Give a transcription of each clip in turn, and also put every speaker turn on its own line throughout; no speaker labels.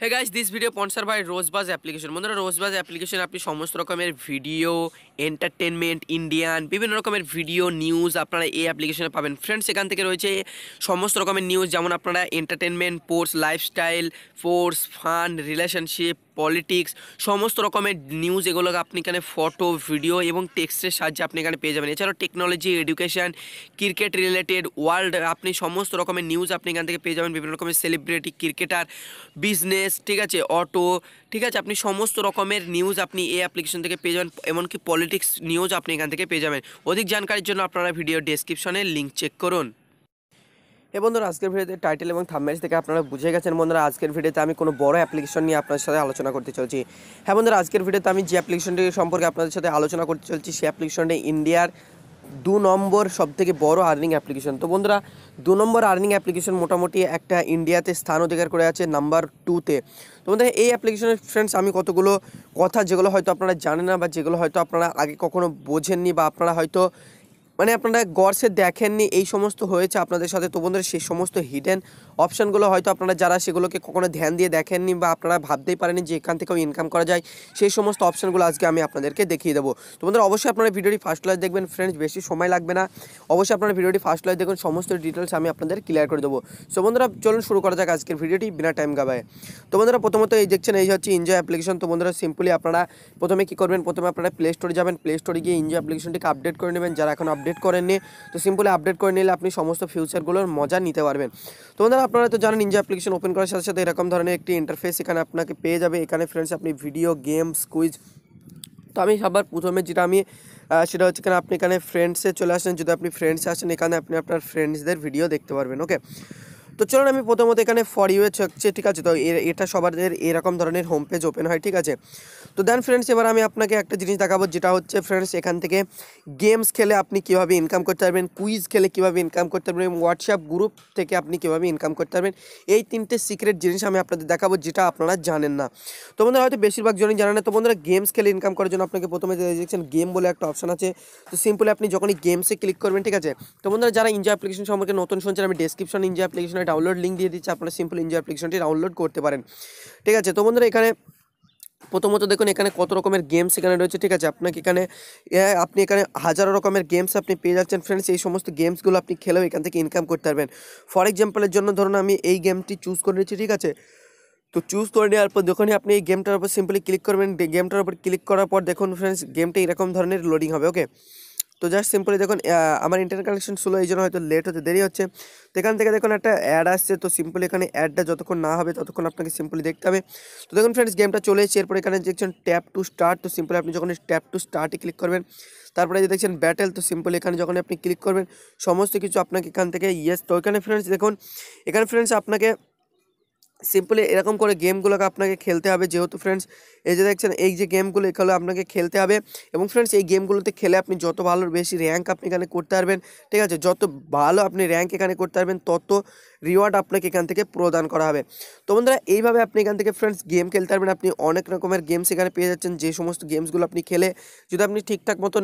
Hey guys this video sponsor by Rozbuzz application বন্ধুরা Rozbuzz application আপনি সমস্ত রকমের ভিডিও এন্টারটেনমেন্ট ইন্ডিয়ান বিভিন্ন রকমের ভিডিও নিউজ আপনারা এই অ্যাপ্লিকেশনে পাবেন। ফ্রেন্ডস এখান থেকে রয়েছে সমস্ত রকমের নিউজ যেমন আপনারা entertainment sports lifestyle force fun relationship politics সমস্ত রকমের নিউজ এগুলোকে আপনি এখানে ফটো ভিডিও এবং টেক্সটের সাহায্যে আপনি এখানে পেয়ে যাবেন। এছাড়াও technology education cricket related world আপনি সমস্ত রকমের নিউজ আপনি এখান থেকে পেয়ে যাবেন। বিভিন্ন রকমের সেলিব্রিটি ক্রিকেটার বিজনেস ঠিক আছে? অটো ঠিক আছে? আপনি সমস্ত রকমের নিউজ আপনি এই অ্যাপ্লিকেশন থেকে পেয়ে যাবেন। এমনকি পলিটিক্স নিউজ আপনি এখান থেকে পেয়ে যাবেন। অধিক জানকারির জন্য আপনারা ভিডিও ডেসক্রিপশনে লিঙ্ক চেক করুন। এ বন্ধুরা, আজকের ভিডিওতে টাইটেল এবং থাম্বনেল থেকে আপনারা বুঝে গেছেন। বন্ধুরা, আজকের ভিডিওতে আমি কোনো বড় অ্যাপ্লিকেশন নিয়ে আপনাদের সাথে আলোচনা করতে চলছি। হ্যাঁ বন্ধুরা, আজকের ভিডিওতে আমি যে অ্যাপ্লিকেশনটি সম্পর্কে আপনাদের সাথে আলোচনা করতে চলছি, সেই অ্যাপ্লিকেশনটি ইন্ডিয়ার দু নম্বর সব থেকে বড় আর্নিং অ্যাপ্লিকেশন তো বন্ধুরা, দু নম্বর আর্নিং অ্যাপ্লিকেশন মোটামুটি একটা ইন্ডিয়াতে স্থান অধিকার করে আছে নাম্বার টুতে তো। বন্ধুরা, এই অ্যাপ্লিকেশনের ফ্রেন্ডস আমি কতগুলো কথা যেগুলো হয়তো আপনারা জানেন না বা যেগুলো হয়তো আপনারা আগে কখনো বোঝেননি বা আপনারা হয়তো মানে আপনারা গড়সে দেখেননি, এই সমস্ত হয়েছে আপনাদের সাথে। তো বন্ধুরা, সেই সমস্ত হিডেন অপশানগুলো হয়তো আপনারা যারা সেগুলোকে কখনো ধ্যান দিয়ে দেখেননি বা আপনারা ভাবতেই পারেনি যে এখান থেকেও ইনকাম করা যায়, সেই সমস্ত অপশানগুলো আজকে আমি আপনাদেরকে দেখিয়ে দেবো। তো বন্ধুরা, অবশ্যই আপনারা ভিডিওটি ফার্স্ট লাইভ দেখবেন। ফ্রেন্ডস বেশি সময় লাগবে না। অবশ্যই আপনারা ভিডিওটি ফার্স্ট লাইভ দেখুন, সমস্ত ডিটেলস আমি আপনাদের ক্লিয়ার করে দেবো। সো বন্ধুরা, চলুন শুরু করা যাক আজকের ভিডিওটি বিনা টাইম গাবায় তো বন্ধুরা, প্রথমত এই দেখছেন, এই হচ্ছে এনজয় অ্যাপ্লিকেশন তো বন্ধুরা সিম্পলি আপনারা প্রথমে কী করবেন? প্রথমে আপনারা প্লে স্টোরে যাবেন। প্লে স্টোরে গিয়ে এনজয় অ্যাপ্লিকেশনটিকে আপডেট করে নেবেন। যারা এখন আপডেট করেননি। তো সিম্পলি আপডেট করে নিলে আপনি সমস্ত ফিউচারগুলোর মজা নিতে পারবেন। তো বন্ধুরা, আপনারা তো জানেন নিজের অ্যাপ্লিকেশন ওপেন করার সাথে সাথে এরকম ধরনের একটি ইন্টারফেস এখানে আপনাকে পেয়ে যাবে। এখানে ফ্রেন্ডস আপনি ভিডিও গেমস কুইজ তো আমি সবার প্রথমে যেটা আমি সেটা হচ্ছে এখানে আপনি এখানে ফ্রেন্ডসে চলে আসেন। যদি আপনি ফ্রেন্ডসে আসেন, এখানে আপনি আপনার ফ্রেন্ডসদের ভিডিও দেখতে পারবেন ওকে তো চলুন আমি প্রথমত এখানে ফর ইউ হচ্ছে ঠিক আছে, তো এটা সবাদের এরকম ধরনের হোম পেজ ওপেন হয়, ঠিক আছে? তো দেন ফ্রেন্ডস এবার আমি আপনাকে একটা জিনিস দেখাবো, যেটা হচ্ছে ফ্রেন্ডস এখান থেকে গেমস খেলে আপনি কীভাবে ইনকাম করতে পারবেন কুইজ খেলে কীভাবে ইনকাম করতে পারবেন হোয়াটসঅ্যাপ গ্রুপ থেকে আপনি কীভাবে ইনকাম করতে পারবেন, এই তিনটে সিক্রেট জিনিস আমি আপনাদের দেখাবো, যেটা আপনারা জানেন না। তো বন্ধুরা, হয়তো বেশিরভাগ জনই জানেন না, তো বন্ধুরা গেমস খেলে ইনকাম করার জন্য আপনাকে প্রথমে দেখছেন গেম বলে একটা অপশন আছে। তো সিম্পলি আপনি যখনই গেমসে ক্লিক করবেন, ঠিক আছে? তো বন্ধুরা, যারা ইনজয় অ্যাপ্লিকেশন সম্পর্কে নতুন শুনছেন, আমি ডেসক্রিপশন ইনজয় অ্যাপ্লিকেশনের ডাউনলোড লিঙ্ক দিয়ে দিচ্ছি, আপনারা সিম্পল ইনজয় অ্যাপ্লিকেশনটি ডাউনলোড করতে পারেন। ঠিক আছে, তো বন্ধুরা এখানে প্রথমত দেখুন, এখানে কত রকমের গেমস এখানে রয়েছে, ঠিক আছে? আপনাকে এখানে আপনি এখানে হাজারো রকমের গেমস আপনি পেয়ে যাচ্ছেন ফ্রেন্ডস এই সমস্ত গেমসগুলো আপনি খেলেও এখান থেকে ইনকাম করতে পারবেন। ফর এক্সাম্পলের জন্য ধরুন, আমি এই গেমটি চুজ করে নিয়েছি ঠিক আছে? তো চুজ করে নেওয়ার পর যখনই আপনি এই গেমটার উপর সিম্পলি ক্লিক করবেন গেমটার উপর ক্লিক করার পর দেখুন ফ্রেন্ডস গেমটা এরকম ধরনের লোডিং হবে ওকে তো জাস্ট সিম্পলি দেখুন আমার ইন্টারনেট কানেকশন স্লো এই জন্য হয়তো লেট হতে দেরি হচ্ছে। তো এখান থেকে দেখুন একটা অ্যাড আসছে, তো সিম্পলি এখানে অ্যাডটা যতক্ষণ না হবে ততক্ষণ আপনাকে সিম্পলি দেখতে হবে। তো দেখুন ফ্রেন্ডস গেমটা চলে এসেছে, এরপর এখানে দেখছেন ট্যাপ টু স্টার্ট তো সিম্পলি আপনি যখন ট্যাপ টু স্টার্টে ক্লিক করবেন, তারপরে যে দেখছেন ব্যাটেল তো সিম্পলি এখানে যখন আপনি ক্লিক করবেন, সমস্ত কিছু আপনাকে এখান থেকে ইয়েস তো এখানে ফ্রেন্ডস দেখুন, এখানে ফ্রেন্ডস আপনাকে সিম্পলি এরকম করে গেমগুলোকে আপনাকে খেলতে হবে। যেহেতু ফ্রেন্ডস এই যে দেখছেন, এই যে গেমগুলো এগুলো আপনাকে খেলতে হবে। এবং ফ্রেন্ডস এই গেমগুলোতে খেলে আপনি যত ভালো, বেশি র্যাঙ্ক আপনি এখানে করতে পারবেন। ঠিক আছে? যত ভালো আপনি র্যাঙ্ক এখানে করতে পারবেন, তত রিওয়ার্ড আপনাকে এখান থেকে প্রদান করা হবে। তো বন্ধুরা, এইভাবে আপনি এখান থেকে ফ্রেন্ডস গেম খেলতে পারবেন। আপনি অনেক রকমের গেমস এখানে পেয়ে যাচ্ছেন। যে সমস্ত গেমসগুলো আপনি খেলে যদি আপনি ঠিকঠাক মতন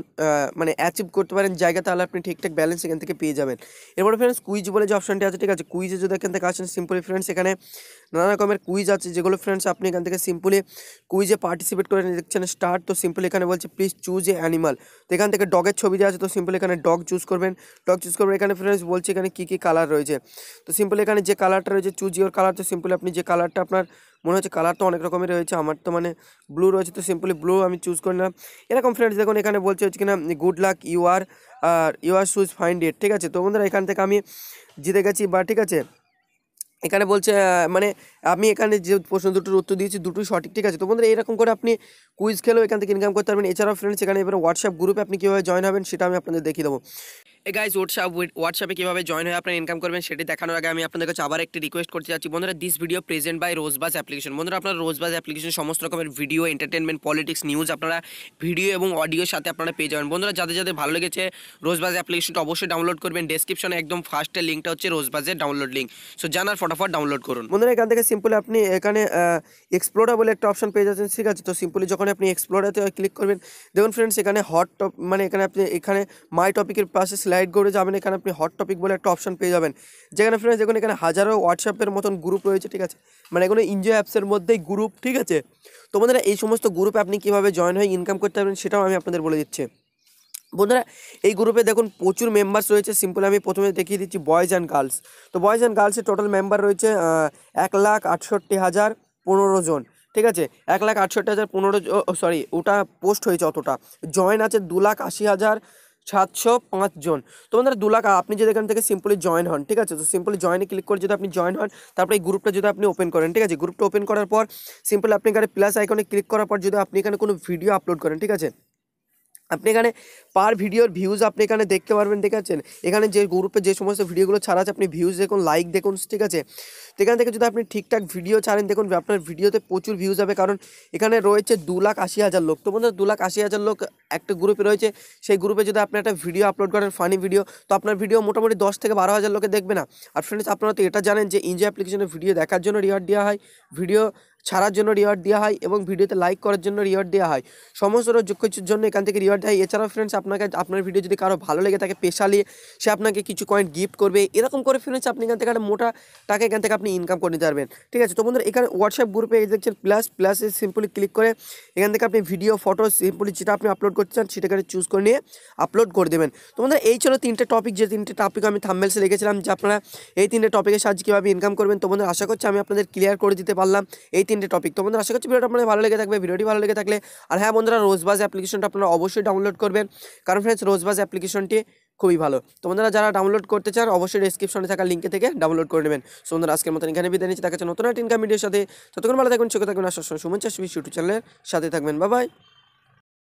মানে অ্যাচিভ করতে পারেন জায়গা, তাহলে আপনি ঠিকঠাক ব্যালেন্স এখান থেকে পেয়ে যাবেন। এরপরে ফ্রেন্ডস কুইজ বলে যে অপশনটি আছে, ঠিক আছে? কুইজে যদি এখান থেকে আসেন সিম্পলি ফ্রেন্ডস এখানে নানা রকমের কুইজ আছে, যেগুলো ফ্রেন্ডস আপনি এখান থেকে সিম্পলি কুইজে পার্টিসিপেট করে দেখছেন। স্টার্ট তো সিম্পলি এখানে বলছে প্লিজ চুজ এ অ্যানিমাল তো এখান থেকে ডগের ছবি দেওয়া আছে, তো সিম্পলি এখানে ডগ চুজ করবেন। ডগ চুজ করবেন এখানে ফ্রেন্ডস বলছে, এখানে কী কী কালার রয়েছে? তো সিম্পলি এখানে যে কালারটা রয়েছে চুজ ইউর কালার তো সিম্পলি আপনি যে কালারটা আপনার মনে হচ্ছে কালার তো অনেক রকমের রয়েছে, আমার তো মানে ব্লু রয়েছে, তো সিম্পলি ব্লু আমি চুজ করে নিলাম এরকম ফ্রেন্ডস দেখুন এখানে বলছে হচ্ছে কিনা good luck you are are you are choose find it ঠিক আছে? তো বন্ধুরা এখান থেকে আমি জিতে গেছি, বা ঠিক আছে? এখানে বলছে মানে আমি এখানে যে প্রশ্ন দুটোর উত্তর দিয়েছি, দুটোই সঠিক, ঠিক আছে? তো বন্ধুরা, এরকম করে আপনি কুইজ খেলেও এখান থেকে ইনকাম করতে পারবেন। এছাড়াও ফ্রেন্ডস এখানে এবার হোয়াটসঅ্যাপ গ্রুপে আপনি কীভাবে জয়েন হবেন সেটা আমি আপনাদের দেখিয়ে দেবো। এ গাইজ হোয়াটসঅ্যাপ হোয়াটসঅ্যাপে কীভাবে জয়েন হয়ে আপনারা ইনকাম করবেন সেটি দেখানোর আগে আমি আপনাদের কাছে আবার একটি রিকোয়েস্ট করতে চাচ্ছি বন্ধুরা this video present by Rozbuzz application বন্ধুরা, আপনার রোজবাজ অ্যাপ্লিকেশন সমস্ত রকমের ভিডিও এন্টারটেনমেন্ট পলিটিক্স নিউজ আপনারা ভিডিও এবং অডিওর সাথে আপনারা পেয়ে যাবেন। বন্ধুরা, যাদের যাদের ভালো লেগেছে রোজবাজ অ্যাপ্লিকেশনটা অবশ্যই ডাউনলোড করবেন। ডেসক্রিপশনে একদম ফার্স্টের লিঙ্কটা হচ্ছে রোজবাজের ডাউনলোড লিঙ্ক সো জানার ফটো ফটাফট ডাউনলোড করুন।
বন্ধুরা, এখান থেকে সিম্পলি আপনি এখানে এক্সপ্লোরা বলে একটা অপশন পেয়ে যাচ্ছেন, ঠিক আছে? তো সিম্পলি যখন আপনি এক্সপ্লোরাতে ক্লিক করবেন, দেখুন ফ্রেন্ডস এখানে হট টপ মানে এখানে আপনি, এখানে মাই টপিকের পাশে স্লাইড করে যাবেন, এখানে আপনি হট টপিক বলে একটা অপশন পেয়ে যাবেন। যেখানে ফ্রেন্ডস দেখুন এখানে হাজারো হোয়াটসঅ্যাপের মতন গ্রুপ রয়েছে, ঠিক আছে? মানে এখানে এনজয় অ্যাপসের মধ্যেই গ্রুপ ঠিক আছে? তো বন্ধুরা, এই সমস্ত গ্রুপে আপনি কীভাবে জয়েন হয়ে ইনকাম করতে পারবেন, সেটাও আমি আপনাদের বলে দিচ্ছি। বন্ধুরা, এই গ্রুপে দেখুন প্রচুর মেম্বার্স রয়েছে। সিম্পল আমি প্রথমে দেখিয়ে দিচ্ছি বয়েজ অ্যান্ড গার্লস তো বয়েজ অ্যান্ড গার্লসের টোটাল মেম্বার রয়েছে এক লাখ আটষট্টি হাজার পনেরো জন। ঠিক আছে? এক লাখ আটষট্টি হাজার পনেরো সরি ওটা পোস্ট হয়েছে অতটা। জয়েন আছে দু লাখ আশি হাজার সাতশো পাঁচ জন। তো বন্ধুরা, দু লাখ, আপনি যদি এখান থেকে সিম্পলি জয়েন হন, ঠিক আছে? তো সিম্পলি জয়েনে ক্লিক করে যদি আপনি জয়েন হন, তারপরে এই গ্রুপটা যদি আপনি ওপেন করেন, ঠিক আছে? গ্রুপটা ওপেন করার পর সিম্পলি আপনি এখানে প্লাস আইকনে ক্লিক করার পর যদি আপনি এখানে কোনো ভিডিও আপলোড করেন, ঠিক আছে? আপনি এখানে পার ভিডিওর ভিউজ আপনি এখানে দেখতে পারবেন, ঠিক আছে? এখানে যে গ্রুপে যে সমস্ত ভিডিওগুলো ছাড়া আছে, আপনি ভিউজ দেখুন লাইক দেখুন, ঠিক আছে? এখান থেকে যদি আপনি ঠিকঠাক ভিডিও ছাড়েন, দেখুন, আপনার ভিডিওতে প্রচুর ভিউজ হবে কারণ এখানে রয়েছে দু লাখ আশি হাজার লোক। তো বন্ধুরা, দু লাখ আশি হাজার লোক একটা গ্রুপে রয়েছে, সেই গ্রুপে যদি আপনি একটা ভিডিও আপলোড করেন ফানি ভিডিও তো আপনার ভিডিও মোটামুটি দশ থেকে বারো হাজার লোকে দেখবে না। আর ফ্রেন্ডস আপনারা তো এটা জানেন যে ইনজয় অ্যাপ্লিকেশনের ভিডিও দেখার জন্য রিওয়ার্ড দেওয়া হয়। ভিডিও ছাড়ার জন্য রিওয়ার্ড দেওয়া হয় এবং ভিডিওতে লাইক করার জন্য রিওয়ার্ড দেওয়া হয়। সমস্ত কিছুর জন্য এখান থেকে রিওয়ার্ড দেওয়া হয়। এছাড়াও ফ্রেন্ডস আপনাকে, আপনার ভিডিও যদি কারও ভালো লেগে থাকে স্পেশালি সে আপনাকে কিছু কয়েন গিফট করবে, এরকম করে ফ্রেন্ডস আপনি এখান থেকে একটা মোটা টাকা এখান থেকে আপনি ইনকাম করে নিতে পারবেন। ঠিক আছে? তো বন্ধুরা, এখানে হোয়াটসঅ্যাপ গ্রুপে দেখছেন প্লাস প্লাসে সিম্পলি ক্লিক করে এখান থেকে আপনি ভিডিও ফটো সিম্পলি যেটা আপনি আপলোড করতে চান সেটাকে চুজ করে নিয়ে আপলোড করে দেবেন। তো বন্ধুরা, এই ছিল তিনটে টপিক যে তিনটে টপিক আমি থাম্বেলসে লিখেছিলাম যে আপনারা এই তিনটে টপিকের সাহায্যে কীভাবে ইনকাম করবেন। তো বন্ধুরা, আশা করছি আমি আপনাদের ক্লিয়ার করে দিতে পারলাম। এই তিনটে টপিক তো বন্ধুরা, আশা করছি ভিডিওটা আপনাদের ভালো লেগে থাকবে। ভিডিওটি ভালো লেগে থাকলে, আর হ্যাঁ বন্ধুরা রোজবাজ অ্যাপ্লিকেশনটা আপনারা অবশ্যই ডাউনলোড করবেন। কারণ ফ্রেন্ডস রোজবাজ অ্যাপ্লিকেশনটি খুবই ভালো। তো বন্ধুরা, যারা ডাউনলোড করতে চান, অবশ্যই ডিসক্রিপশনে থাকা লিঙ্কে থেকে ডাউনলোড করে নেবেন। সো বন্ধুরা, আজকের মতন এখানে বিদায় নিচ্ছি। দেখা নতুন একটা ইনকাম ভিডিওর সাথে। ততক্ষণ ভালো থাকবেন চোখে থাকবেন আসার সময় সুমন চাষ ইউটিউব চ্যানেলের সাথে থাকবেন। বাবাই